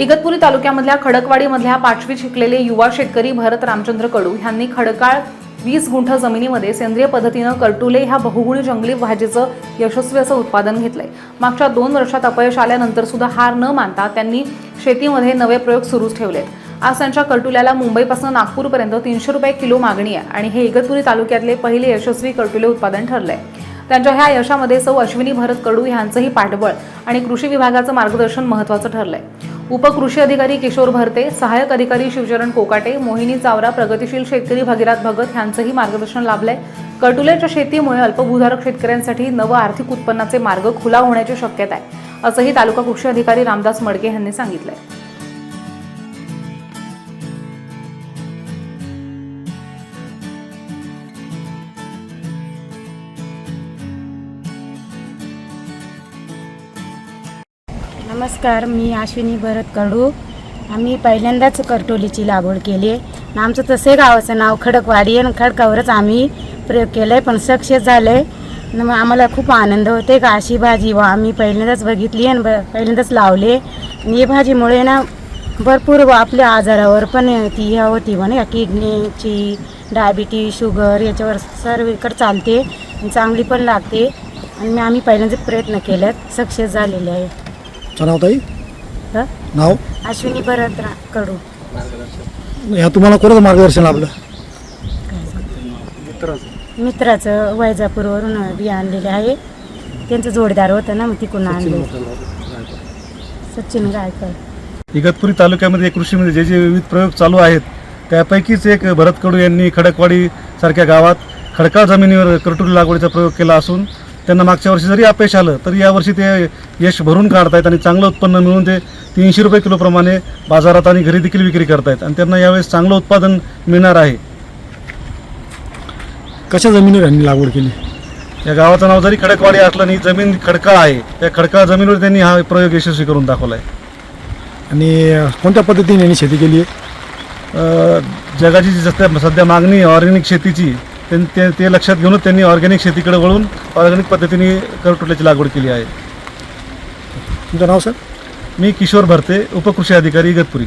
इगतपुरी तालुक्यामधल्या खडकवाडीमधल्या पाचवी शिकलेले युवा शेतकरी भरत रामचंद्र कडू यांनी खडकाळ वीस गुंठ जमिनीमध्ये सेंद्रिय पद्धतीनं कर्टुले ह्या बहुगुणी जंगली भाजीचं यशस्वी असं उत्पादन घेतलंय. मागच्या दोन वर्षात अपयश आल्यानंतर सुद्धा हार न मानता त्यांनी शेतीमध्ये नवे प्रयोग सुरूच ठेवलेत. आज त्यांच्या कर्टुल्याला मुंबईपासून नागपूरपर्यंत तीनशे रुपये किलो मागणी आहे आणि हे इगतपुरी तालुक्यातले पहिले यशस्वी कर्टुले उत्पादन ठरलंय. त्यांच्या ह्या यशामध्ये सौ अश्विनी भरत कडू यांचंही पाठबळ आणि कृषी विभागाचं मार्गदर्शन महत्त्वाचं ठरलंय. उपकृषी अधिकारी किशोर भरते सहाय्यक अधिकारी शिवचरण कोकाटे मोहिनी चावरा प्रगतिशील शेतकरी भगीरथ भगत यांचंही मार्गदर्शन लाभलंय. कटुल्याच्या शेतीमुळे अल्पभूधारक शेतकऱ्यांसाठी नवं आर्थिक उत्पन्नाचे मार्ग खुला होण्याची शक्यता आहे असंही तालुका कृषी अधिकारी रामदास मडके यांनी सांगितलंय. नमस्कार मी अश्विनी भरत कडू आम्ही पहिल्यांदाच करटोलीची लागवड केली आहे. आमचं तसे गावाचं नाव खडकवाडी आणि खडकावरच आम्ही प्रयोग केला आहे पण सक्सेस झालं आहे मग आम्हाला खूप आनंद होते का अशी भाजी व आम्ही पहिल्यांदाच बघितली आणि ब पहिल्यांदाच लावले आणि ही भाजीमुळे ना भरपूर आपल्या आजारावर पण ती ह्या होती म्हणे किडनीची डायबिटीज शुगर याच्यावर सर्वीकडे चालते आणि चांगली पण लागते. आणि मी आम्ही पहिल्यांदाच प्रयत्न केलेत सक्सेस झालेले आहे. तुमचं नाव ताई? हं? नाव? अश्विनी भरत रा- कडू. या तुम्हाला कोणाचं मार्गदर्शन लाभलं मित्राचं. वैजापूरवरून बी आणलेले आहे. त्यांचं जोडीदार होतं ना मग तिकडून आणले. सचिन गायकर इगतपुरी तालुक्यामध्ये कृषीमध्ये जे जे विविध प्रयोग चालू आहेत त्यापैकीच एक भरत कडू यांनी खडकवाडी सारख्या गावात खडकाळ जमिनीवर करटुरी लागवडीचा प्रयोग केला असून त्यांना मागच्या वर्षी जरी अपयश आलं तरी यावर्षी ते यश भरून काढतायत आणि चांगलं उत्पन्न मिळून ते तीनशे रुपये किलोप्रमाणे बाजारात आणि घरी देखील विक्री करतायत आणि त्यांना यावेळेस चांगलं उत्पादन मिळणार आहे. कशा जमिनीवर यांनी लागवड केली? या गावाचं नाव जरी खडकवाडी असलं आणि जमीन खडकाळ आहे त्या खडकाळ जमिनीवर त्यांनी हा प्रयोग यशस्वी करून दाखवला आहे आणि कोणत्या पद्धतीने यांनी शेती केली आहे? जगाची जी सध्या सध्या मागणी ऑर्गॅनिक शेतीची ते ते लक्षात घेऊनच त्यांनी ऑर्गॅनिक शेतीकडे वळून ऑर्गॅनिक पद्धतीने करटोल्याची लागवड केली आहे. तुमचं नाव सर? मी किशोर भरते उपकृषी अधिकारी इगतपुरी